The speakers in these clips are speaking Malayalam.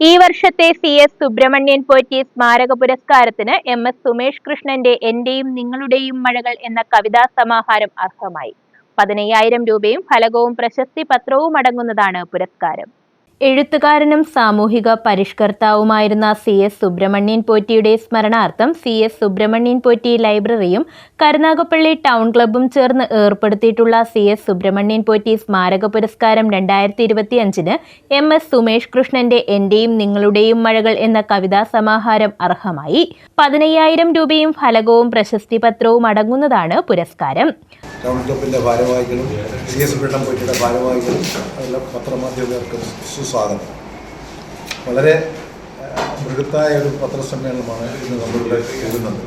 ഈ വർഷത്തെ സി എസ് സുബ്രഹ്മണ്യൻ പോറ്റി സ്മാരക പുരസ്കാരത്തിന് എം എസ് സുമേഷ് കൃഷ്ണന്റെ എന്റെയും നിങ്ങളുടെയും മഴകൾ എന്ന കവിതാ സമാഹാരം അർഹമായി. പതിനയ്യായിരം രൂപയും ഫലകവും പ്രശസ്തി പത്രവും അടങ്ങുന്നതാണ് പുരസ്കാരം. എഴുത്തുകാരനും സാമൂഹിക പരിഷ്കർത്താവുമായിരുന്ന സി എസ് സുബ്രഹ്മണ്യൻ പോറ്റിയുടെ സ്മരണാർത്ഥം സി എസ് സുബ്രഹ്മണ്യൻ പോറ്റി ലൈബ്രറിയും കരുനാഗപ്പള്ളി ടൗൺ ക്ലബ്ബും ചേർന്ന് ഏർപ്പെടുത്തിയിട്ടുള്ള സി എസ് സുബ്രഹ്മണ്യൻ പോറ്റി സ്മാരക പുരസ്കാരം രണ്ടായിരത്തി ഇരുപത്തിയഞ്ചിന് എം എസ് സുമേഷ് കൃഷ്ണന്റെ എന്റെയും നിങ്ങളുടെയും മഴകൾ എന്ന കവിതാ സമാഹാരം അർഹമായി. പതിനയ്യായിരം രൂപയും ഫലകവും പ്രശസ്തി പത്രവും അടങ്ങുന്നതാണ് പുരസ്കാരം. ടൗൺ ക്ലബിന്റെ ഭാരവാഹികളും സി എസ് ബ്രിട്ടൻ പോറ്റിയുടെ ഭാരവാഹികളും അതെല്ലാം പത്രമാധ്യമങ്ങൾക്കും സുസ്വാഗതം. വളരെ മൃഗത്തായ ഒരു പത്രസമ്മേളനമാണ് ഇന്ന് നമ്മളിവിടെ എഴുതുന്നത്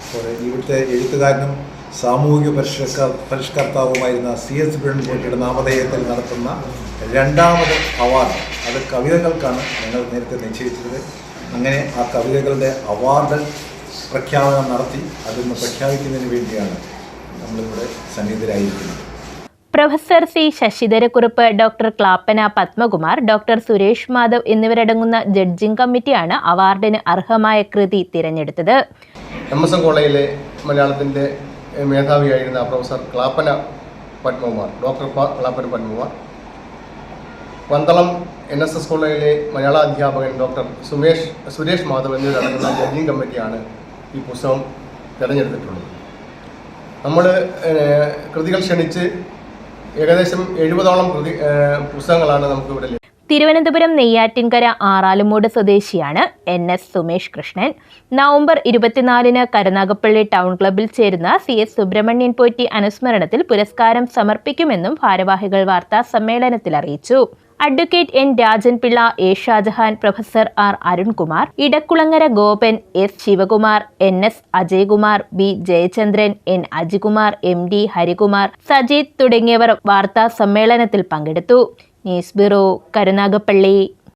അതുപോലെ ഇവിടുത്തെ എഴുത്തുകാരനും സാമൂഹിക പരിഷ്ക പരിഷ്കർത്താവുമായിരുന്ന സി എസ് ബ്രിട്ടൻ പോറ്റിയുടെ നാമധേയത്തിൽ നടത്തുന്ന രണ്ടാമത് അവാർഡ്. അത് കവിതകൾക്കാണ് ഞങ്ങൾ നേരത്തെ നിശ്ചയിച്ചത്. അങ്ങനെ ആ കവിതകളുടെ അവാർഡ് പ്രഖ്യാപനം നടത്തി അതിന് പ്രഖ്യാപിക്കുന്നതിന് വേണ്ടിയാണ് നമ്മളിവിടെ സന്നിഹിതരായിരിക്കുന്നത് professor C Sasidharakurup doctor Clappana Padmakumar doctor Suresh Madhav എന്നിവരടങ്ങുന്ന ജഡ്ജിംഗ് കമ്മിറ്റിയാണ് അവാർഡിന് അർഹമായ കൃതി തിരഞ്ഞെടുത്തത്. എം എസ് എം കോളേജിലെ മലയാളത്തിന്റെ മേധാവിയായിരുന്ന professor Clappana Padmakumar doctor Clappana Padmakumar. Pandalam N S S കോളേജിലെ മലയാള അധ്യാപകൻ ഡോക്ടർ സുമേഷ് സുരേഷ് മാധവ് എന്നിവരടങ്ങുന്ന ജഡ്ജിംഗ് കമ്മിറ്റിയാണ് ഈ പുസ്തകം തിരഞ്ഞെടുത്തിട്ടുള്ളത്. നമ്മൾ കൃതികൾ ക്ഷണിച്ച് ഏകദേശം എഴുപതോളം കൃതി പുസ്തകങ്ങളാണ് നമുക്ക് ഇവിടെ തിരുവനന്തപുരം നെയ്യാറ്റിൻകര ആറാലുമൂട് സ്വദേശിയാണ് N S Sumesh Krishnan. November ഇരുപത്തിനാലിന് കരുനാഗപ്പള്ളി ടൗൺ ക്ലബ്ബിൽ ചേരുന്ന സി എസ് സുബ്രഹ്മണ്യൻ പോറ്റി അനുസ്മരണത്തിൽ പുരസ്കാരം സമർപ്പിക്കുമെന്നും ഭാരവാഹികൾ വാർത്താ സമ്മേളനത്തിൽ അറിയിച്ചു. Advocate N Rajanpillai A Shajahan professor R Arunkumar Edakkulangara Gopan S Sivakumar N S Ajaykumar B Jayachandran N Ajikumar M D Harikumar Sajeeth തുടങ്ങിയവർ വാർത്താ സമ്മേളനത്തിൽ പങ്കെടുത്തു. News bureau Karunagappally.